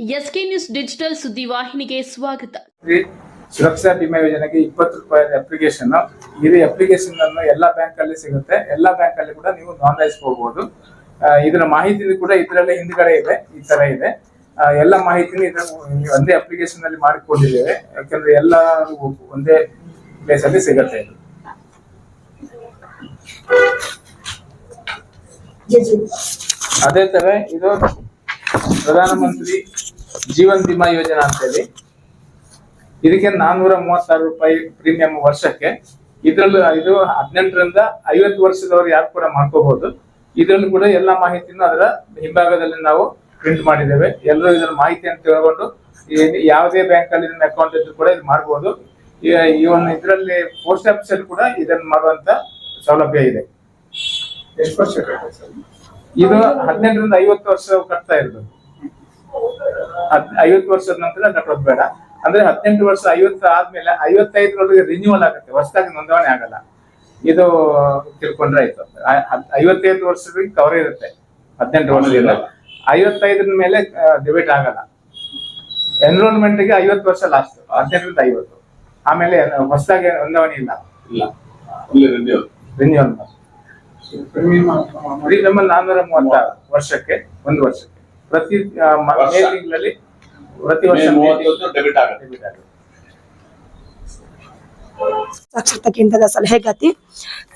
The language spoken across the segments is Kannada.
ಎಸ್ಕೆ ನ್ಯೂಸ್ ಡಿಜಿಟಲ್ ಸುದ್ದಿವಾಹಿನಿಗೆ ಸ್ವಾಗತ. ಈ ಸುರಕ್ಷಾ ಬಿಮಾ ಯೋಜನೆಗೆ ಇಪ್ಪತ್ತು ರೂಪಾಯಿ ಅಪ್ಲಿಕೇಶನ್ ಇದು ಅಪ್ಲಿಕೇಶನ್ ಅನ್ನು ಎಲ್ಲಾ ಬ್ಯಾಂಕ್ ಅಲ್ಲಿ ಸಿಗುತ್ತೆ. ಎಲ್ಲಾ ಬ್ಯಾಂಕ್ ಅಲ್ಲಿ ಕೂಡ ನೀವು ನೋಂದಾಯಿಸ್ಕೋಬಹುದು ಇದರ ಮಾಹಿತಿ ಕೂಡ ಇದರಲ್ಲಿ ಹಿಂದ್ಗಡೆ ಇದೆ. ಈ ತರ ಇದೆ. ಎಲ್ಲ ಮಾಹಿತಿನ ಇದರ ಒಂದೇ ಅಪ್ಲಿಕೇಶನ್ ಅಲ್ಲಿ ಮಾಡಿಕೊಂಡಿದ್ದೇವೆ. ಯಾಕಂದ್ರೆ ಎಲ್ಲ ಒಂದೇ ಪ್ಲೇಸ್ ಅಲ್ಲಿ ಸಿಗುತ್ತೆ ಅದೇ ತರ ಇದು ಪ್ರಧಾನಮಂತ್ರಿ ಜೀವನ್ ಬಿಮಾ ಯೋಜನಾ ಅಂತೇಳಿ. ಇದಕ್ಕೆ ನಾನ್ನೂರ ಮೂವತ್ತಾರು ರೂಪಾಯಿ ಪ್ರೀಮಿಯಂ ವರ್ಷಕ್ಕೆ. ಇದ್ರಲ್ಲೂ ಇದು ಹದಿನೆಂಟರಿಂದ ಐವತ್ತು ವರ್ಷದವರು ಯಾರು ಕೂಡ ಮಾಡ್ಕೋಬಹುದು. ಇದ್ರಲ್ಲೂ ಕೂಡ ಎಲ್ಲ ಮಾಹಿತಿನೂ ಅದರ ಹಿಂಭಾಗದಲ್ಲಿ ನಾವು ಪ್ರಿಂಟ್ ಮಾಡಿದ್ದೇವೆ. ಎಲ್ಲರೂ ಇದರ ಮಾಹಿತಿಯನ್ನು ತಿಳ್ಕೊಂಡು ಯಾವುದೇ ಬ್ಯಾಂಕ್ ಅಲ್ಲಿ ನಿಮ್ಮ ಅಕೌಂಟ್ ಇದ್ರು ಕೂಡ ಇದು ಮಾಡಬಹುದು ಒಂದು ಇದರಲ್ಲಿ ಪೋಸ್ಟ್ ಆಫೀಸ್ ಅಲ್ಲಿ ಕೂಡ ಇದನ್ನ ಮಾಡುವಂತ ಸೌಲಭ್ಯ ಇದೆ. ಎಷ್ಟು ವರ್ಷ? ಇದು ಹದಿನೆಂಟರಿಂದ ಐವತ್ತು ವರ್ಷ ಕಟ್ತಾ ಇರೋದು. ಹದ್- ಐವತ್ತು ವರ್ಷದ ನಂತರ ಕಟ್ಟೋದು ಬೇಡ. ಅಂದ್ರೆ ಹದಿನೆಂಟು ವರ್ಷ ಐವತ್ತು ಆದ್ಮೇಲೆ ಐವತ್ತೈದರೊಳಗೆ ರಿನ್ಯೂವಲ್ ಆಗುತ್ತೆ. ಹೊಸದಾಗಿ ನೋಂದಣಿ ಆಗಲ್ಲ. ಇದು ತಿಳ್ಕೊಂಡ್ರೆ ಆಯ್ತು. ಐವತ್ತೈದು ವರ್ಷದ ಕವರ್ ಇರುತ್ತೆ. ಹದಿನೆಂಟು ವರ್ಷದಿಂದ. ಐವತ್ತೈದರ ಮೇಲೆ ಡಿಬೇಟ್ ಆಗಲ್ಲ. ಎನ್ರೋಲ್ಮೆಂಟ್ಗೆ ಐವತ್ತು ವರ್ಷ ಲಾಸ್ಟ್ ಹದಿನೆಂಟರಿಂದ ಐವತ್ತು. ಆಮೇಲೆ ಹೊಸದಾಗಿ ನೋಂದಣಿ ಇಲ್ಲ. ಇಲ್ಲ. ಇಲ್ಲಿ ರಿನ್ಯೂ ರಿನ್ಯೂವಲ್ ಪ್ರೀಮಿಯಂ ನಾನ್ನೂರ ಮೂವತ್ತಾರು ವರ್ಷಕ್ಕೆ ಒಂದು ವರ್ಷಕ್ಕೆ. ಪ್ರತಿ ಆ, ಮ-. ತಿಂಗಳಲ್ಲಿ ಪ್ರತಿ ವರ್ಷ ಮೇ ಡೆಬಿಟ್ ಆಗುತ್ತೆ. ಸಾಕ್ಷರತಾ ಕೇಂದ್ರದ ಸಲಹೆಗಾತಿ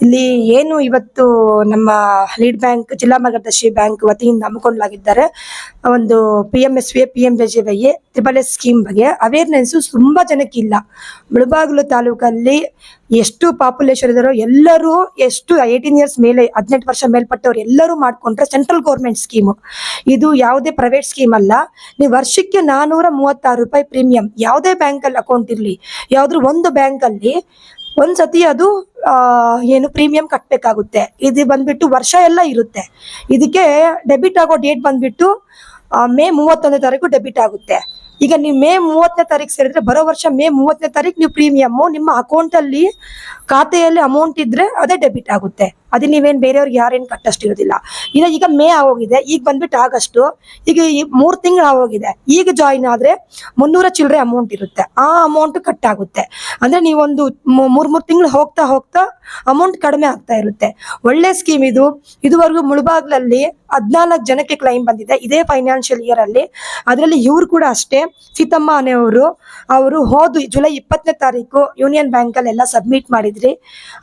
ಇಲ್ಲಿ ಏನು ಇವತ್ತು ನಮ್ಮ ಲೀಡ್ ಬ್ಯಾಂಕ್ ಜಿಲ್ಲಾ ಮಾರ್ಗದರ್ಶಿ ಬ್ಯಾಂಕ್ ವತಿಯಿಂದ ಹಮ್ಮಿಕೊಳ್ಳಲಾಗಿದ್ದಾರೆ ಒಂದು P M S V P M J Y triple S scheme ಬಗ್ಗೆ ಅವೇರ್ನೆಸ್ ತುಂಬಾ ಜನಕ್ಕೆ ಇಲ್ಲ ಮುಳಬಾಗಿಲು ತಾಲೂಕಲ್ಲಿ ಎಷ್ಟು ಪಾಪ್ಯುಲೇಷನ್ ಇದಾರೋ ಎಲ್ಲರೂ ಎಷ್ಟು ಏಯ್ಟೀನ್ ಇಯರ್ಸ್ ಮೇಲೆ, ಹದಿನೆಂಟು ವರ್ಷ ಮೇಲ್ಪಟ್ಟವ್ರು ಎಲ್ಲರೂ ಮಾಡ್ಕೊಂಡ್ರೆ ಸೆಂಟ್ರಲ್ ಗೌರ್ಮೆಂಟ್ ಸ್ಕೀಮು ಇದು ಯಾವುದೇ ಪ್ರೈವೇಟ್ ಸ್ಕೀಮ್ ಅಲ್ಲ. ನೀವು ವರ್ಷಕ್ಕೆ ನಾನೂರ ಮೂವತ್ತಾರು ರೂಪಾಯಿ ಪ್ರೀಮಿಯಂ ಯಾವುದೇ ಬ್ಯಾಂಕಲ್ಲಿ ಅಕೌಂಟ್ ಇರಲಿ, ಯಾವುದ್ರೂ ಒಂದು ಬ್ಯಾಂಕಲ್ಲಿ ಒಂದ್ಸತಿ ಅದು ಏನು ಪ್ರೀಮಿಯಂ ಕಟ್ಟಬೇಕಾಗುತ್ತೆ ಇದು ಬಂದ್ಬಿಟ್ಟು ವರ್ಷ ಎಲ್ಲ ಇರುತ್ತೆ. ಇದಕ್ಕೆ ಡೆಬಿಟ್ ಆಗೋ ಡೇಟ್ ಬಂದ್ಬಿಟ್ಟು ಮೇ ಮೂವತ್ತೊಂದನೇ ತಾರೀಕು ಡೆಬಿಟ್ ಆಗುತ್ತೆ. ಈಗ ನೀವು ಮೇ ಮೂವತ್ತನೇ ತಾರೀಕು ಸೇರಿದ್ರೆ ಬರೋ ವರ್ಷ ಮೇ ಮೂವತ್ತನೇ ತಾರೀಕು ನೀವು ಪ್ರೀಮಿಯಮ್ಮು ನಿಮ್ಮ ಅಕೌಂಟಲ್ಲಿ ಖಾತೆಯಲ್ಲಿ ಅಮೌಂಟ್ ಇದ್ರೆ ಅದೇ ಡೆಬಿಟ್ ಆಗುತ್ತೆ. ಅದು ನೀವೇನು ಬೇರೆಯವ್ರಿಗೆ ಯಾರೇನು ಕಟ್ಟಷ್ಟಿರೋದಿಲ್ಲ. ಈಗ ಈಗ ಮೇ ಆಗೋಗಿದೆ, ಈಗ ಬಂದ್ಬಿಟ್ಟು ಆಗಸ್ಟ್, ಈಗ ಮೂರು ತಿಂಗಳು ಆಗೋಗಿದೆ. ಈಗ ಜಾಯಿನ್ ಆದ್ರೆ ಮುನ್ನೂರ ಚಿಲ್ಲರೆ ಅಮೌಂಟ್ ಇರುತ್ತೆ. ಆ ಅಮೌಂಟ್ ಕಟ್ ಆಗುತ್ತೆ ಅಂದ್ರೆ ನೀವೊಂದು ಮೂರು ಮೂರು ತಿಂಗಳು ಹೋಗ್ತಾ ಹೋಗ್ತಾ ಅಮೌಂಟ್ ಕಡಿಮೆ ಆಗ್ತಾ ಇರುತ್ತೆ. ಒಳ್ಳೆ ಸ್ಕೀಮ್ ಇದು. ಇದುವರೆಗೂ ಮುಳಬಾಗ್ಲಲ್ಲಿ ಹದಿನಾಲ್ಕು ಜನಕ್ಕೆ ಕ್ಲೈಮ್ ಬಂದಿದೆ. ಇದೇ ಫೈನಾನ್ಷಿಯಲ್ ಇಯರ್ ಅಲ್ಲಿ. ಅದರಲ್ಲಿ ಇವ್ರು ಕೂಡ ಅಷ್ಟೇ. ಸೀತಮ್ಮ ಅನೆಯವರು ಅವರು ಹೋದು ಜುಲೈ ಇಪ್ಪತ್ತನೇ ತಾರೀಕು ಯೂನಿಯನ್ ಬ್ಯಾಂಕ್ ಅಲ್ಲಿ ಎಲ್ಲ ಸಬ್ಮಿಟ್ ಮಾಡಿದ್ರಿ.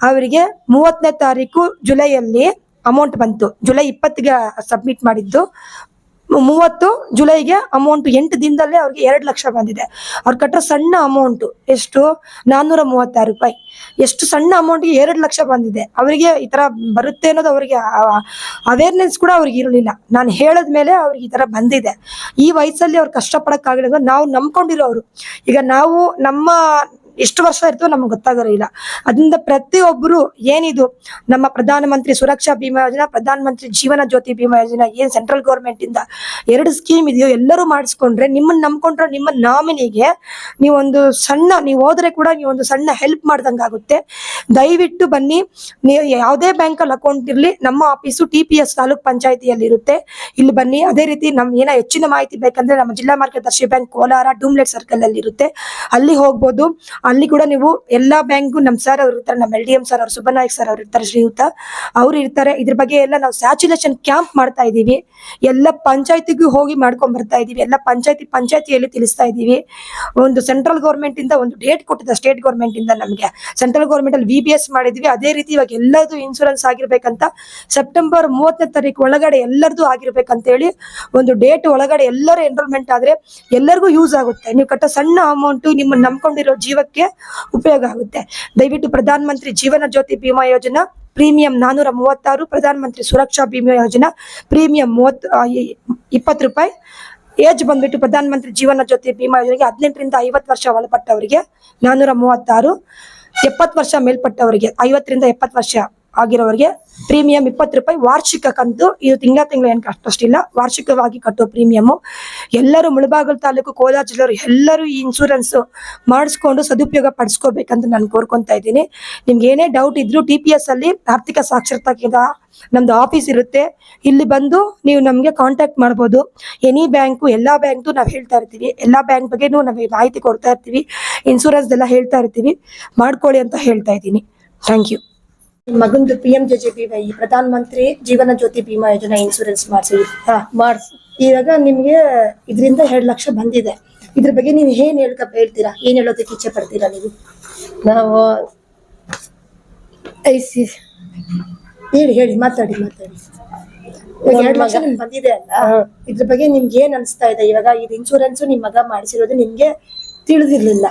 ಅವರಿಗೆ ಮೂವತ್ತನೇ ತಾರೀಕು ಜುಲೈಯಲ್ಲಿ ಅಮೌಂಟ್ ಬಂತು. ಜುಲೈ ಇಪ್ಪತ್ತಿಗೆ ಸಬ್ಮಿಟ್ ಮಾಡಿದ್ದು. ಮೂವತ್ತು ಜುಲೈಗೆ ಅಮೌಂಟ್ ಎಂಟು ದಿನದಲ್ಲೇ ಅವ್ರಿಗೆ ಎರಡು ಲಕ್ಷ ಬಂದಿದೆ. ಅವ್ರು ಕಟ್ಟೋ ಸಣ್ಣ ಅಮೌಂಟು ಎಷ್ಟು? ನಾನ್ನೂರ ಮೂವತ್ತಾರು ರೂಪಾಯಿ. ಎಷ್ಟು ಸಣ್ಣ ಅಮೌಂಟ್ಗೆ ಎರಡು ಲಕ್ಷ ಬಂದಿದೆ. ಅವರಿಗೆ ಈ ಥರ ಬರುತ್ತೆ ಅನ್ನೋದು ಅವರಿಗೆ ಅವೇರ್ನೆಸ್ ಕೂಡ ಅವ್ರಿಗೆ ಇರಲಿಲ್ಲ. ನಾನು ಹೇಳಿದ ಮೇಲೆ ಅವ್ರಿಗೆ ಈ ಥರ ಬಂದಿದೆ. ಈ ವಯಸ್ಸಲ್ಲಿ ಅವ್ರು ಕಷ್ಟಪಡೋಕ್ಕಾಗಲಿಲ್ಲ ನಾವು ನಂಬ್ಕೊಂಡಿರೋರು. ಈಗ ನಾವು ನಮ್ಮ ಎಷ್ಟು ವರ್ಷ ಇರ್ತೋ ನಮ್ಗೆ ಗೊತ್ತಾಗಿರಲಿಲ್ಲ ಅದರಿಂದ ಪ್ರತಿಯೊಬ್ಬರು ಏನಿದು, ನಮ್ಮ ಪ್ರಧಾನಮಂತ್ರಿ ಸುರಕ್ಷಾ ಬಿಮಾ ಯೋಜನಾ, ಪ್ರಧಾನಮಂತ್ರಿ ಜೀವನ ಜ್ಯೋತಿ ಬಿಮಾ ಯೋಜನಾ, ಏನ್ ಸೆಂಟ್ರಲ್ ಗೌರ್ಮೆಂಟ್ ಇಂದ ಎರಡು ಸ್ಕೀಮ್ ಇದೆಯೋ ಎಲ್ಲರೂ ಮಾಡಿಸ್ಕೊಂಡ್ರೆ ನಿಮ್ಮನ್ನ ನಂಬ್ಕೊಂಡ್ರೆ ನಿಮ್ಮ ನಾಮಿನಿಗೆ ನೀವೊಂದು ಸಣ್ಣ, ನೀವು ಹೋದ್ರೆ ಕೂಡ ನೀವೊಂದು ಸಣ್ಣ ಹೆಲ್ಪ್ ಮಾಡ್ದಂಗೆ ಆಗುತ್ತೆ. ದಯವಿಟ್ಟು ಬನ್ನಿ, ನೀವು ಯಾವುದೇ ಬ್ಯಾಂಕಲ್ಲಿ ಅಕೌಂಟ್ ಇರಲಿ, ನಮ್ಮ office T P S taluk ಪಂಚಾಯತಿಯಲ್ಲಿ ಇರುತ್ತೆ. ಇಲ್ಲಿ ಬನ್ನಿ, ಅದೇ ರೀತಿ ನಮ್ಮ ಏನೋ ಹೆಚ್ಚಿನ ಮಾಹಿತಿ ಬೇಕಂದ್ರೆ ನಮ್ಮ ಜಿಲ್ಲಾ ಮಾರ್ಗದರ್ಶಿ ಬ್ಯಾಂಕ್ ಕೋಲಾರ, ಡೂಮ್ಲೆಟ್ ಸರ್ಕಲ್ ಅಲ್ಲಿ ಇರುತ್ತೆ. ಅಲ್ಲಿ ಹೋಗ್ಬೋದು. ಅಲ್ಲಿ ಕೂಡ ನೀವು ಎಲ್ಲಾ ಬ್ಯಾಂಕು ನಮ್ಮ ಸರ್ ಅವ್ರು ಇರ್ತಾರೆ ನಮ್ಮ ಎಲ್ ಡಿ ಎಂ ಸರ್ ಅವ್ರು, ಸುಬ್ಬನಾಯಕ್ ಸರ್ ಅವ್ರು ಇರ್ತಾರೆ, ಶ್ರೀಯುತ ಅವ್ರು ಇರ್ತಾರೆ. ಇದ್ರ ಬಗ್ಗೆ ಎಲ್ಲ ನಾವು ಸ್ಯಾಚುಲೇಷನ್ ಕ್ಯಾಂಪ್ ಮಾಡ್ತಾ ಇದೀವಿ ಎಲ್ಲ ಪಂಚಾಯತಿಗೂ ಹೋಗಿ ಮಾಡ್ಕೊಂಡ್ ಬರ್ತಾ ಇದೀವಿ ಎಲ್ಲ ಪಂಚಾಯತಿ ಪಂಚಾಯತಿಯಲ್ಲಿ ತಿಳಿಸ್ತಾ ಇದೀವಿ ಒಂದು ಸೆಂಟ್ರಲ್ ಗೌರ್ಮೆಂಟ್ ಇಂದ ಒಂದು ಡೇಟ್ ಕೊಟ್ಟಿದೆ ಸ್ಟೇಟ್ ಗೌರ್ಮೆಂಟ್ ಇಂದ ನಮಗೆ. ಸೆಂಟ್ರಲ್ ಗೌರ್ಮೆಂಟ್ ಅಲ್ಲಿ ವಿ ಬಿ ಮಾಡಿದ್ವಿ. ಅದೇ ರೀತಿ ಇವಾಗ ಎಲ್ಲರದು ಇನ್ಶೂರೆನ್ಸ್ ಆಗಿರ್ಬೇಕಂತ ಸೆಪ್ಟೆಂಬರ್ ಮೂವತ್ತನೇ ತಾರೀಕು ಒಳಗಡೆ ಎಲ್ಲರದು ಆಗಿರ್ಬೇಕಂತ ಹೇಳಿ ಒಂದು ಡೇಟ್ ಒಳಗಡೆ ಎಲ್ಲರೂ ಎನ್ರೋಲ್ಮೆಂಟ್ ಆದ್ರೆ ಎಲ್ಲರಿಗೂ ಯೂಸ್ ಆಗುತ್ತೆ. ನೀವು ಕಟ್ಟೋ ಸಣ್ಣ ಅಮೌಂಟ್ ನಿಮ್ಮ ನಂಬ್ಕೊಂಡಿರೋ ಜೀವಕ್ಕೆ ಉಪಯೋಗ ಆಗುತ್ತೆ. ದಯವಿಟ್ಟು ಪ್ರಧಾನ ಮಂತ್ರಿ ಜೀವನ ಜ್ಯೋತಿ ಬಿಮಾ ಯೋಜನಾ ಪ್ರೀಮಿಯಂ ನಾನೂರ ಮೂವತ್ತಾರು ಪ್ರಧಾನ ಮಂತ್ರಿ ಸುರಕ್ಷಾ ಬಿಮಾ ಯೋಜನಾ ಪ್ರೀಮಿಯಂ ಮೂವತ್ ಇಪ್ಪತ್ತು ರೂಪಾಯಿ ಏಜ್ ಬಂದ್ಬಿಟ್ಟು ಪ್ರಧಾನ ಮಂತ್ರಿ ಜೀವನ ಜ್ಯೋತಿ ಬಿಮಾ ಯೋಜನೆಗೆ ಹದಿನೆಂಟರಿಂದ ಐವತ್ತು ವರ್ಷ ಒಳಪಟ್ಟವರಿಗೆ ನಾನೂರ ಮೂವತ್ತಾರು, ಎಪ್ಪತ್ತು ವರ್ಷ ಮೇಲ್ಪಟ್ಟವರಿಗೆ ಐವತ್ತರಿಂದ ಎಪ್ಪತ್ತು ವರ್ಷ ಆಗಿರೋರಿಗೆ ಪ್ರೀಮಿಯಂ ಇಪ್ಪತ್ತು ರೂಪಾಯಿ ವಾರ್ಷಿಕ ಕಂತು. ಇದು ತಿಂಗಳ ತಿಂಗಳ ಏನು ಕಷ್ಟಷ್ಟಿಲ್ಲ ವಾರ್ಷಿಕವಾಗಿ ಕಟ್ಟೋ ಪ್ರೀಮಿಯಮ್ಮು ಎಲ್ಲರೂ ಮುಳಬಾಗಲ್ ತಾಲೂಕು ಕೋಲಾರ ಜಿಲ್ಲೆಯವರು ಎಲ್ಲರೂ ಈ ಇನ್ಶೂರೆನ್ಸ್ ಮಾಡಿಸ್ಕೊಂಡು ಸದುಪಯೋಗ ಪಡಿಸ್ಕೋಬೇಕಂತ ನಾನು ಕೋರ್ಕೊತಾ ಇದ್ದೀನಿ. ನಿಮ್ಗೆ ಏನೇ ಡೌಟ್ ಇದ್ರು ಟಿ ಪಿ ಅಲ್ಲಿ ಆರ್ಥಿಕ ಸಾಕ್ಷರತಾ ಕೇಂದ್ರ ನಮ್ದು ಆಫೀಸ್ ಇರುತ್ತೆ. ಇಲ್ಲಿ ಬಂದು ನೀವು ನಮಗೆ ಕಾಂಟ್ಯಾಕ್ಟ್ ಮಾಡ್ಬೋದು. ಎನಿ ಬ್ಯಾಂಕು ಎಲ್ಲ ಬ್ಯಾಂಕು ನಾವು ಹೇಳ್ತಾ ಇರ್ತೀವಿ. ಎಲ್ಲ ಬ್ಯಾಂಕ್ ಬಗ್ಗೆನೂ ನಾವು ಮಾಹಿತಿ ಕೊಡ್ತಾ ಇರ್ತೀವಿ. ಇನ್ಶೂರೆನ್ಸ್ ಎಲ್ಲ ಹೇಳ್ತಾ ಇರ್ತೀವಿ. ಮಾಡ್ಕೊಳ್ಳಿ ಅಂತ ಹೇಳ್ತಾ ಇದ್ದೀನಿ. ಥ್ಯಾಂಕ್ ಯು ಮಗಂದು P M J J B Y Pradhan Mantri ಜೀವನ ಜ್ಯೋತಿ ಬಿಮಾ ಯೋಜನಾ ಇನ್ಶೂರೆನ್ಸ್ ಮಾಡಿಸಿ. ಹಾ ಮಾಡಿಸಿ. ಇವಾಗ ನಿಮ್ಗೆ ಇದರಿಂದ ಎರಡು ಲಕ್ಷ ಬಂದಿದೆ. ಇದ್ರ ಬಗ್ಗೆ ನೀವು ಏನ್ ಹೇಳ್ಕ ಹೇಳ್ತೀರಾ? ಏನ್ ಹೇಳೋದಕ್ಕೆ ಇಚ್ಛೆ ಪಡ್ತೀರಾ ನೀವು? ನಾವು ಐಸಿ ಹೇಳಿ ಹೇಳಿ ಮಾತಾಡಿ ಮಾತಾಡಿ. ಇವಾಗ ಎರಡು ಲಕ್ಷ ನಿಮ್ಗೆ ಬಂದಿದೆ ಅಲ್ಲ? ಇದ್ರ ಬಗ್ಗೆ ನಿಮ್ಗೆ ಏನ್ ಅನಿಸ್ತಾ ಇದೆ? ಇವಾಗ ಇದು ಇನ್ಶೂರೆನ್ಸ್ ನಿಮ್ ಮಗ ಮಾಡಿಸಿರೋದು ನಿಮ್ಗೆ ತಿಳಿದಿರ್ಲಿಲ್ಲ.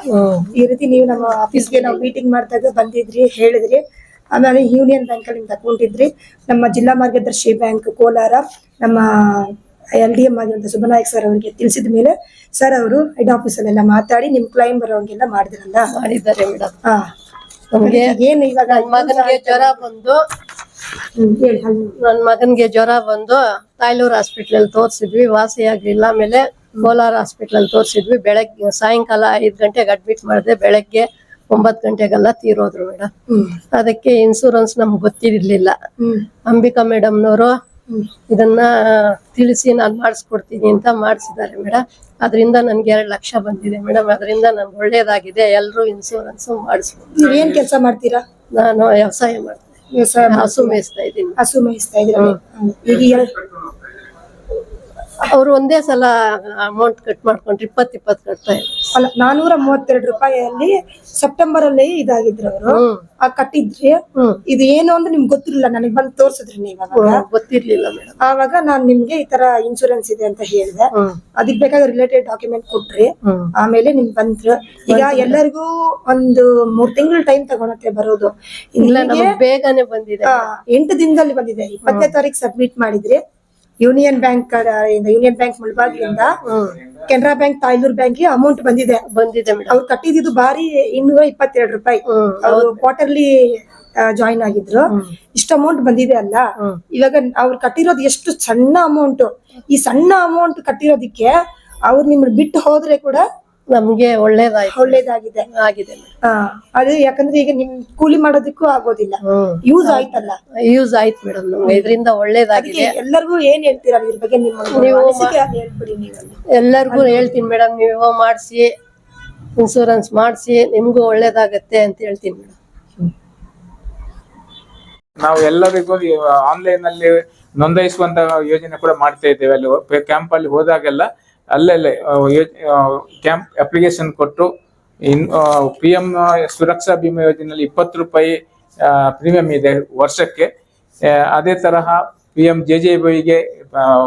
ಈ ರೀತಿ ನೀವು ನಮ್ಮ ಆಫೀಸ್ಗೆ ನಾವು ಮೀಟಿಂಗ್ ಮಾಡಿದಾಗ ಬಂದಿದ್ರಿ ಹೇಳಿದ್ರಿ. ಆಮೇಲೆ ಯೂನಿಯನ್ ಬ್ಯಾಂಕ್ ಅಲ್ಲಿ ನಿಮ್ದು ಅಕೌಂಟ್ ಇದ್ರಿ ನಮ್ಮ ಜಿಲ್ಲಾ ಮಾರ್ಗದರ್ಶಿ ಬ್ಯಾಂಕ್ ಕೋಲಾರ ನಮ್ಮ L D M Subbanayak sir ಅವರಿಗೆ ತಿಳಿಸಿದ ಮೇಲೆ ಸರ್ ಅವರು ಹೆಡ್ ಆಫೀಸ್ ಅಲ್ಲೆಲ್ಲ ಮಾತಾಡಿ ನಿಮ್ ಕ್ಲೈಮ್ ಬರೋಂಗೆಲ್ಲ ಮಾಡಿದ್ರಲ್ಲ? ಮಾಡಿದ್ದಾರೆ ಮೇಡಮ್. ಹಾ. ನಮಗೆ ಏನ್ ಇವಾಗ ಮಗನಿಗೆ ಜ್ವರ ಬಂದು ಹ್ಮ್, ಹೇಳಿ ಅಲ್ಲಿ ನನ್ ಮಗನ್ಗೆ ಜ್ವರ ಬಂದು ತಾಯ್ಲೂರು ಹಾಸ್ಪಿಟ್ಲಲ್ಲಿ ತೋರಿಸಿದ್ವಿ ವಾಸಿ ಆಗ್ಲಿಲ್ಲ. ಆಮೇಲೆ ಕೋಲಾರ ಹಾಸ್ಪಿಟ್ಲಲ್ಲಿ ತೋರಿಸಿದ್ವಿ. ಬೆಳಗ್ಗೆ ಸಾಯಂಕಾಲ ಐದು ಗಂಟೆಗೆ ಅಡ್ಮಿಟ್ ಮಾಡಿದೆ. ಬೆಳಗ್ಗೆ ಒಂಬತ್ತು ಗಂಟೆಗೆಲ್ಲ ತೀರೋದ್ರು ಮೇಡಮ್ ಅದಕ್ಕೆ ಇನ್ಸೂರೆನ್ಸ್ ನಮ್ಗೆ ಗೊತ್ತಿರ್ಲಿಲ್ಲ. ಅಂಬಿಕಾ ಮೇಡಮ್ನವರು ಇದನ್ನ ತಿಳಿಸಿ ನಾನು ಮಾಡಿಸ್ಕೊಡ್ತೀನಿ ಅಂತ ಮಾಡಿಸಿದ್ದಾರೆ ಮೇಡಮ್ ಅದರಿಂದ ನನ್ಗೆ ಎರಡು ಲಕ್ಷ ಬಂದಿದೆ ಮೇಡಮ್ ಅದರಿಂದ ನನ್ಗೆ ಒಳ್ಳೇದಾಗಿದೆ. ಎಲ್ಲರೂ ಇನ್ಸೂರೆನ್ಸ್ ಮಾಡಿಸ್ಬೋದು. ನೀವು ಏನ್ ಕೆಲಸ ಮಾಡ್ತೀರಾ? ನಾನು ವ್ಯವಸಾಯ ಮಾಡ್ತೀನಿ. ಹಸು ಮೇಯಿಸ್ತಾ ಇದ್ದೀನಿ. ಹಸು ಮೇಯಿಸ್ತಾ ಇದ್ದೀನಿ ಅವ್ರು ಒಂದೇ ಸಲ ಅಮೌಂಟ್ ಕಟ್ ಮಾಡ್ಕೊಂಡ್ರು. ಇಪ್ಪತ್ತು ಇಪ್ಪತ್ತು ಕಟ್ತಾ ಇದ್ರು. ಅಲ್ಲ ನಾನೂರ ಮೂವತ್ತೆರಡು ರೂಪಾಯಿಯಲ್ಲಿ ಸೆಪ್ಟೆಂಬರ್ ಅಲ್ಲಿ ಇದಾಗಿದ್ರು ಅವರು. ಕಟ್ಟಿದ್ರಿ ಇದು ಏನು ಅಂತ ನಿಮ್ಗೆ ಗೊತ್ತಿರಲಿಲ್ಲ ನನಗೆ ಬಂದು ತೋರ್ಸಿದ್ರಿ ನೀವು ಗೊತ್ತಿರ್ಲಿಲ್ಲ ಆವಾಗ ನಾನು ನಿಮ್ಗೆ ಈ ತರ ಇನ್ಶೂರೆನ್ಸ್ ಇದೆ ಅಂತ ಹೇಳಿದೆ. ಅದಕ್ಕೆ ಅದಕ್ ಬೇಕಾದ ರಿಲೇಟೆಡ್ ಡಾಕ್ಯುಮೆಂಟ್ ಕೊಟ್ರಿ. ಆಮೇಲೆ ನಿಮ್ ಬಂದ್ರು ಈಗ ಎಲ್ಲರಿಗೂ ಒಂದು ಮೂರ್ ತಿಂಗಳು ಟೈಮ್ ತಗೊಳತ್ತೆ ಬರೋದು. ನಿಮ್ಗೆ, ನಮಗ್ ಬೇಗನೆ ಬಂದಿದೆ. ಎಂಟು ದಿನದಲ್ಲಿ ಬಂದಿದೆ. ಇಪ್ಪತ್ತನೇ ತಾರೀಕು ಸಬ್ಮಿಟ್ ಮಾಡಿದ್ರಿ. Union bank union bank ಮುಳಬಾಗಿಲಿಂದ Canara bank Thayalur bank amount ಬಂದಿದೆ. ಬಂದಿದೆ ಅವ್ರು ಕಟ್ಟಿದ್ದು ಬಾರಿ ಇನ್ನೂರ ಇಪ್ಪತ್ತೆರಡು ರೂಪಾಯಿ. ಅವರು ಕ್ವಾರ್ಟರ್ಲಿ ಜಾಯಿನ್ ಆಗಿದ್ರು. ಇಷ್ಟ ಅಮೌಂಟ್ ಬಂದಿದೆ ಅಲ್ಲ. ಇವಾಗ ಅವ್ರು ಕಟ್ಟಿರೋದು ಎಷ್ಟು ಸಣ್ಣ ಅಮೌಂಟ್ ಈ ಸಣ್ಣ ಅಮೌಂಟ್ ಕಟ್ಟಿರೋದಿಕ್ಕೆ ಅವ್ರು ನಿಮ್ಮನ್ನ ಬಿಟ್ಟು ಹೋದ್ರೆ ಕೂಡ ನಮ್ಗೆ ಒಳ್ಳೇದಾಯ್ತು. ಒಳ್ಳೇದಾಗಿದೆ. ಆಗಿದೆ. ಅದು ಯಾಕಂದ್ರೆ ಈಗ ನಿಮ್ ಕೂಲಿ ಮಾಡೋದಕ್ಕೂ ಆಗೋದಿಲ್ಲ. ಯೂಸ್ ಆಯ್ತಲ್ಲ. ಯೂಸ್ ಆಯ್ತು ಮೇಡಮ್ ನಮ್ಗೆ. ಇದರಿಂದ ಒಳ್ಳೇದಾಗಿದೆ. ಎಲ್ಲರಿಗೂ ಏನ್ ಹೇಳ್ತೀರಾ ಇದ್ರ ಬಗ್ಗೆ ನಿಮ್ಮ ನೀವು ಹೇಳ್ಬಿಡಿ ಎಲ್ಲರಿಗೂ ಹೇಳ್ತೀನಿ ಮೇಡಮ್ ನೀವು ಮಾಡಿಸಿ ಇನ್ಸೂರೆನ್ಸ್ ಮಾಡಿಸಿ ನಿಮ್ಗೂ ಒಳ್ಳೇದಾಗತ್ತೆ ಅಂತ ಹೇಳ್ತೀನಿ ಮೇಡಮ್ ನಾವು ಎಲ್ಲರಿಗೂ ಆನ್ಲೈನ್ ಅಲ್ಲಿ ನೋಂದಾಯಿಸುವಂತ ಯೋಜನೆ ಕೂಡ ಮಾಡ್ತಾ ಇದ್ದೇವೆ. ಅಲ್ಲಿ ಕ್ಯಾಂಪ್ ಅಲ್ಲಿ ಹೋದಾಗೆಲ್ಲ ಅಲ್ಲಲ್ಲೇ ಕ್ಯಾಂಪ್ ಅಪ್ಲಿಕೇಶನ್ ಕೊಟ್ಟು in P M Suraksha Bima ಯೋಜನೆಯಲ್ಲಿ ಇಪ್ಪತ್ತು ರೂಪಾಯಿ ಪ್ರೀಮಿಯಂ ಇದೆ ವರ್ಷಕ್ಕೆ. ಅದೇ ತರಹ ಪಿ ಎಂ ಜೆ ಜೆ ಬೈಗೆ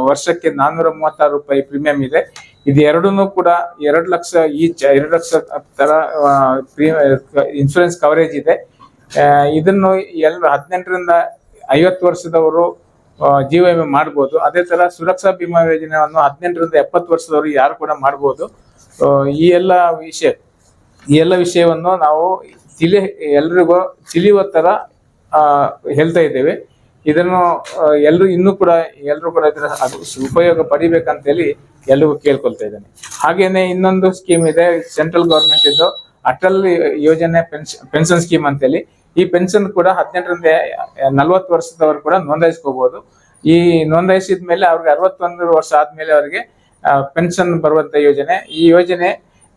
ವರ್ಷಕ್ಕೆ ನಾನ್ನೂರ ಮೂವತ್ತಾರು ರೂಪಾಯಿ ಪ್ರೀಮಿಯಂ ಇದೆ. ಇದು ಎರಡೂ ಕೂಡ ಎರಡು ಲಕ್ಷ ಈಚ್, ಎರಡು ಲಕ್ಷ ತರ ಇನ್ಶೂರೆನ್ಸ್ ಕವರೇಜ್ ಇದೆ. ಇದನ್ನು ಎಲ್ಲ ಹದಿನೆಂಟರಿಂದ ಐವತ್ತು ವರ್ಷದವರು ಜೀವ ವಿಮೆ ಮಾಡ್ಬೋದು. ಅದೇ ತರ ಸುರಕ್ಷಾ ಬಿಮಾ ಯೋಜನೆಯನ್ನು ಹದಿನೆಂಟರಿಂದ ಎಪ್ಪತ್ತು ವರ್ಷದವರು ಯಾರು ಕೂಡ ಮಾಡ್ಬೋದು. ಈ ಎಲ್ಲ ವಿಷಯ, ಈ ಎಲ್ಲ ವಿಷಯವನ್ನು ನಾವು ತಿಳಿ, ಎಲ್ರಿಗೂ ತಿಳಿಯುವ ತರ ಹೇಳ್ತಾ ಇದ್ದೇವೆ. ಇದನ್ನು ಎಲ್ಲರೂ ಇನ್ನೂ ಕೂಡ ಎಲ್ಲರೂ ಕೂಡ ಇದರ ಉಪಯೋಗ ಪಡಿಬೇಕಂತ ಹೇಳಿ ಎಲ್ರಿಗೂ ಕೇಳ್ಕೊಳ್ತಾ ಇದ್ದೇನೆ. ಹಾಗೇನೆ ಇನ್ನೊಂದು ಸ್ಕೀಮ್ ಇದೆ ಸೆಂಟ್ರಲ್ ಗೌರ್ಮೆಂಟ್ ಇದ್ದು ಅಟಲ್ ಯೋಜನೆ ಪೆನ್ಷನ್ ಪೆನ್ಷನ್ ಸ್ಕೀಮ್ ಅಂತೇಳಿ ಈ ಪೆನ್ಷನ್ ಕೂಡ ಹದಿನೆಂಟರಿಂದ ನಲವತ್ತು ವರ್ಷದವರು ಕೂಡ ನೋಂದಾಯಿಸ್ಕೋಬಹುದು ಈ ನೋಂದಾಯಿಸಿದ ಮೇಲೆ ಅವ್ರಿಗೆ ಅರವತ್ತೊಂದು ವರ್ಷ ಆದ್ಮೇಲೆ ಅವರಿಗೆ ಪೆನ್ಷನ್ ಬರುವಂತ ಯೋಜನೆ. ಈ ಯೋಜನೆ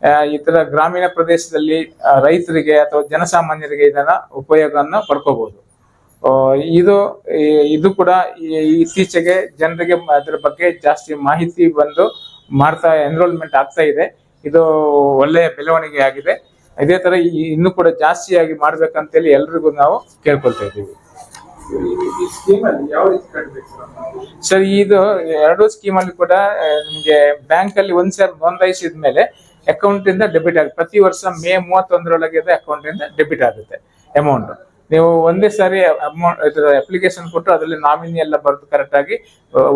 ಈ ಇತರ ಗ್ರಾಮೀಣ ಪ್ರದೇಶದಲ್ಲಿ ರೈತರಿಗೆ ಅಥವಾ ಜನಸಾಮಾನ್ಯರಿಗೆ ಇದನ್ನ ಉಪಯೋಗವನ್ನು ಪಡ್ಕೋಬಹುದು ಇದು ಇದು ಕೂಡ ಇತ್ತೀಚೆಗೆ ಜನರಿಗೆ ಅದರ ಬಗ್ಗೆ ಜಾಸ್ತಿ ಮಾಹಿತಿ ಬಂದು ಮಾಡ್ತಾ ಎನ್ರೋಲ್ಮೆಂಟ್ ಆಗ್ತಾ ಇದೆ. ಇದು ಒಳ್ಳೆಯ ಬೆಳವಣಿಗೆ ಆಗಿದೆ. ಇದೇ ತರ ಇನ್ನು ಕೂಡ ಜಾಸ್ತಿ ಕೂಡ ಜಾಸ್ತಿಯಾಗಿ ಮಾಡ್ಬೇಕಂತೇಳಿ ಎಲ್ರಿಗೂ ನಾವು ಕೇಳ್ಕೊಳ್ತಾ ಇದ್ದೀವಿ. ಸರ್ ಇದು ಎರಡು ಸ್ಕೀಮ್ ಅಲ್ಲಿ ಕೂಡ ನಿಮ್ಗೆ ಬ್ಯಾಂಕ್ ಅಲ್ಲಿ ಒಂದ್ಸಲ ನೋಂದಾಯಿಸಿದ ಮೇಲೆ ಅಕೌಂಟ್ ಇಂದ ಡೆಬಿಟ್ ಆಗುತ್ತೆ. ಪ್ರತಿ ವರ್ಷ ಮೇ ಮೂವತ್ತೊಂದರೊಳಗೆ ಅಕೌಂಟ್ ಇಂದ ಡೆಬಿಟ್ ಆಗುತ್ತೆ ಅಮೌಂಟ್ ನೀವು ಒಂದೇ ಸಾರಿ ಅಮೌಂಟ್ ಅಪ್ಲಿಕೇಶನ್ ಕೊಟ್ಟು ಅದರಲ್ಲಿ ನಾಮಿನಿ ಎಲ್ಲ ಬರೆದು ಕರೆಕ್ಟ್ ಆಗಿ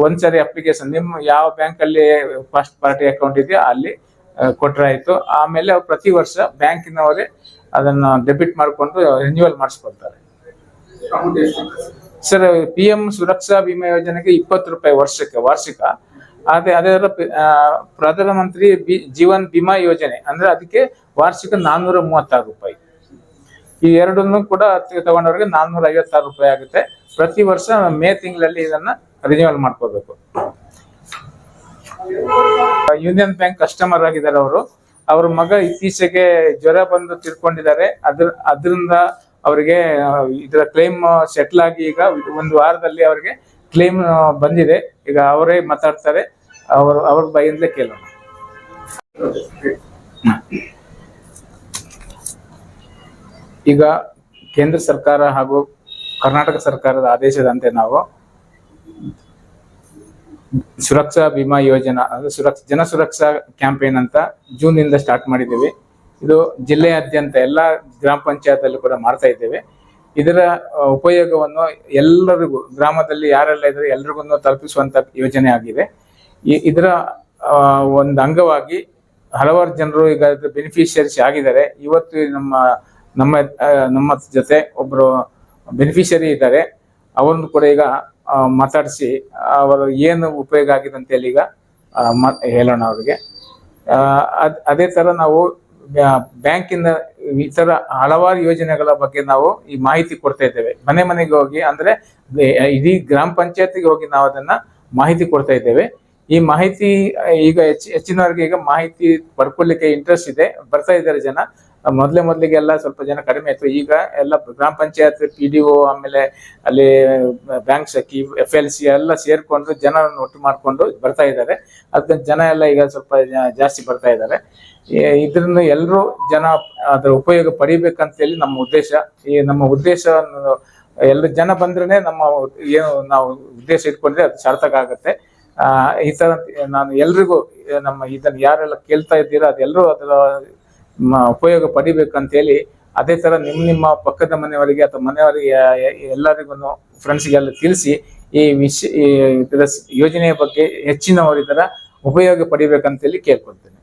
ಒಂದ್ಸರಿ ಸಾರಿ ಅಪ್ಲಿಕೇಶನ್ ನಿಮ್ಮ ಯಾವ ಬ್ಯಾಂಕ್ ಅಲ್ಲಿ ಫಸ್ಟ್ ಪಾರ್ಟಿ ಅಕೌಂಟ್ ಇದೆಯೋ ಅಲ್ಲಿ ಆ, ಕೊಟ್ರೆ ಆಯ್ತು. ಆಮೇಲೆ ಅವ್ರು ಪ್ರತಿ ವರ್ಷ ಬ್ಯಾಂಕಿನವರೇ ಅದನ್ನ ಡೆಬಿಟ್ ಮಾಡಿಕೊಂಡು renewal ಮಾಡಿಸ್ಕೊಳ್ತಾರೆ. Sir P M Suraksha Bima ಯೋಜನೆಗೆ ಇಪ್ಪತ್ತು ರೂಪಾಯಿ ವರ್ಷಕ್ಕೆ ವಾರ್ಷಿಕ. ಅದೇ ಅದೇ ಪ್ರಧಾನ ಬಿ- ಜೀವನ್ ಬಿಮಾ ಯೋಜನೆ ಅಂದ್ರೆ ಅದಕ್ಕೆ ವಾರ್ಷಿಕ ನಾನ್ನೂರ ಮೂವತ್ತಾರು ರೂಪಾಯಿ. ಈ ಎರಡನ್ನು ಕೂಡ ತಗೊಂಡವ್ರಿಗೆ ನಾನ್ನೂರ ಐವತ್ತಾರು ರೂಪಾಯಿ ಆಗುತ್ತೆ. ಪ್ರತಿ ವರ್ಷ ಮೇ ತಿಂಗಳಲ್ಲಿ ಇದನ್ನ ರಿನ್ಯೂವಲ್ ಮಾಡ್ಕೋಬೇಕು ಯೂನಿಯನ್ ಬ್ಯಾಂಕ್ ಕಸ್ಟಮರ್ ಆಗಿದ್ದಾರೆ ಅವರು. ಅವ್ರ ಮಗ ಇತ್ತೀಚೆಗೆ ಜ್ವರ ಬಂದು ತಿಳ್ಕೊಂಡಿದ್ದಾರೆ ಅದ್ರ, ಅದರಿಂದ ಅವರಿಗೆ ಇದರ ಕ್ಲೈಮ್ ಸೆಟ್ಲ್ ಆಗಿ ಈಗ ಒಂದು ವಾರದಲ್ಲಿ ಅವರಿಗೆ ಕ್ಲೈಮ್ ಬಂದಿದೆ. ಈಗ ಅವರೇ ಮಾತಾಡ್ತಾರೆ. ಅವರು, ಅವ್ರ ಬಾಯಿಂದಲೇ ಕೇಳೋಣ. ಈಗ ಕೇಂದ್ರ ಸರ್ಕಾರ ಹಾಗೂ ಕರ್ನಾಟಕ ಸರ್ಕಾರದ ಆದೇಶದಂತೆ ನಾವು ಸುರಕ್ಷಾ ಬಿಮಾ ಯೋಜನಾ, ಅಂದ್ರೆ ಸುರಕ್ಷ, ಜನ ಸುರಕ್ಷಾ ಕ್ಯಾಂಪೇನ್ ಅಂತ ಜೂನ್ ಇಂದ ಸ್ಟಾರ್ಟ್ ಮಾಡಿದ್ದೀವಿ. ಇದು ಜಿಲ್ಲೆಯಾದ್ಯಂತ ಎಲ್ಲ ಗ್ರಾಮ ಪಂಚಾಯತ್ ಕೂಡ ಮಾಡ್ತಾ ಇದ್ದೇವೆ. ಇದರ ಉಪಯೋಗವನ್ನು ಎಲ್ಲರಿಗೂ, ಗ್ರಾಮದಲ್ಲಿ ಯಾರೆಲ್ಲ ಇದ್ರೆ ಎಲ್ರಿಗೂ ತಲುಪಿಸುವಂತ ಯೋಜನೆ ಆಗಿದೆ. ಇದರ ಒಂದು ಅಂಗವಾಗಿ ಹಲವಾರು ಜನರು ಈಗ ಬೆನಿಫಿಷಿಯರೀಸ್ ಆಗಿದ್ದಾರೆ. ಇವತ್ತು ನಮ್ಮ ನಮ್ಮ ನಮ್ಮ ಜೊತೆ ಒಬ್ರು ಬೆನಿಫಿಷರಿ ಇದ್ದಾರೆ. ಅವರನ್ನು ಕೂಡ ಈಗ ಮಾತಾಡಿಸಿ ಅವರು ಏನು ಉಪಯೋಗ ಆಗಿದೆ ಅಂತ ಹೇಳಿ ಈಗ ಹೇಳೋಣ ಅವ್ರಿಗೆ. ಅದ್- ತರ ನಾವು ಬ್ಯಾಂಕಿನ ಈ ತರ ಹಲವಾರು ಯೋಜನೆಗಳ ಬಗ್ಗೆ ನಾವು ಈ ಮಾಹಿತಿ ಕೊಡ್ತಾ ಇದ್ದೇವೆ. ಮನೆ ಮನೆಗೆ ಹೋಗಿ, ಅಂದ್ರೆ ಇಡೀ ಗ್ರಾಮ ಪಂಚಾಯತಿಗೆ ಹೋಗಿ ನಾವು ಅದನ್ನ ಮಾಹಿತಿ ಕೊಡ್ತಾ ಇದ್ದೇವೆ. ಈ ಮಾಹಿತಿ ಈಗ ಹೆಚ್ಚು, ಹೆಚ್ಚಿನವರಿಗೆ ಈಗ ಮಾಹಿತಿ ಪಡ್ಕೊಳ್ಳಿಕ್ಕೆ ಇಂಟ್ರೆಸ್ಟ್ ಇದೆ. ಬರ್ತಾ ಇದ್ದಾರೆ ಜನ. ಮೊದಲೇ ಮೊದಲಿಗೆಲ್ಲ ಸ್ವಲ್ಪ ಜನ ಕಡಿಮೆ ಇತ್ತು. ಈಗ ಎಲ್ಲ ಗ್ರಾಮ ಪಂಚಾಯತ್ ಪಿ ಡಿ ಒ ಆಮೇಲೆ ಅಲ್ಲಿ bank Sakhi F L C ಎಲ್ಲ ಸೇರ್ಕೊಂಡು ಜನರನ್ನು ಒಟ್ಟು ಮಾಡ್ಕೊಂಡು ಬರ್ತಾ ಇದ್ದಾರೆ. ಅದಕ್ಕೆ ಜನ ಎಲ್ಲ ಈಗ ಸ್ವಲ್ಪ ಜಾಸ್ತಿ ಬರ್ತಾ ಇದ್ದಾರೆ. ಇದನ್ನು ಎಲ್ಲರೂ ಜನ ಅದರ ಉಪಯೋಗ ಪಡಿಬೇಕಂತೇಳಿ ನಮ್ಮ ಉದ್ದೇಶ. ಈ ನಮ್ಮ ಉದ್ದೇಶವನ್ನು ಎಲ್ಲ ಜನ ಬಂದ್ರೆ ನಮ್ಮ ಏನು ನಾವು ಉದ್ದೇಶ ಇಟ್ಕೊಂಡ್ರೆ ಅದು ಸಾರ್ಥಕ ಆಗುತ್ತೆ. ಈ ತರ ನಾನು ಎಲ್ರಿಗೂ ನಮ್ಮ ಇದನ್ನ ಯಾರೆಲ್ಲ ಕೇಳ್ತಾ ಇದ್ದೀರಾ ಅದೆಲ್ಲರೂ ಅದರ ಉಪಯೋಗ ಪಡಿಬೇಕಂತೇಳಿ ಅದೇ ತರ ನಿಮ್ಮ ನಿಮ್ಮ ಪಕ್ಕದ ಮನೆಯವರಿಗೆ ಅಥವಾ ಮನೆಯವರಿಗೆ ಎಲ್ಲರಿಗೂ ಫ್ರೆಂಡ್ಸ್ಗೆಲ್ಲ ತಿಳಿಸಿ ಈ ವಿಷಯ ಈ ಯೋಜನೆಯ ಬಗ್ಗೆ ಹೆಚ್ಚಿನವರು ಇದರ ಉಪಯೋಗ ಪಡಿಬೇಕಂತೇಳಿ ಕೇಳ್ಕೊಳ್ತೇನೆ.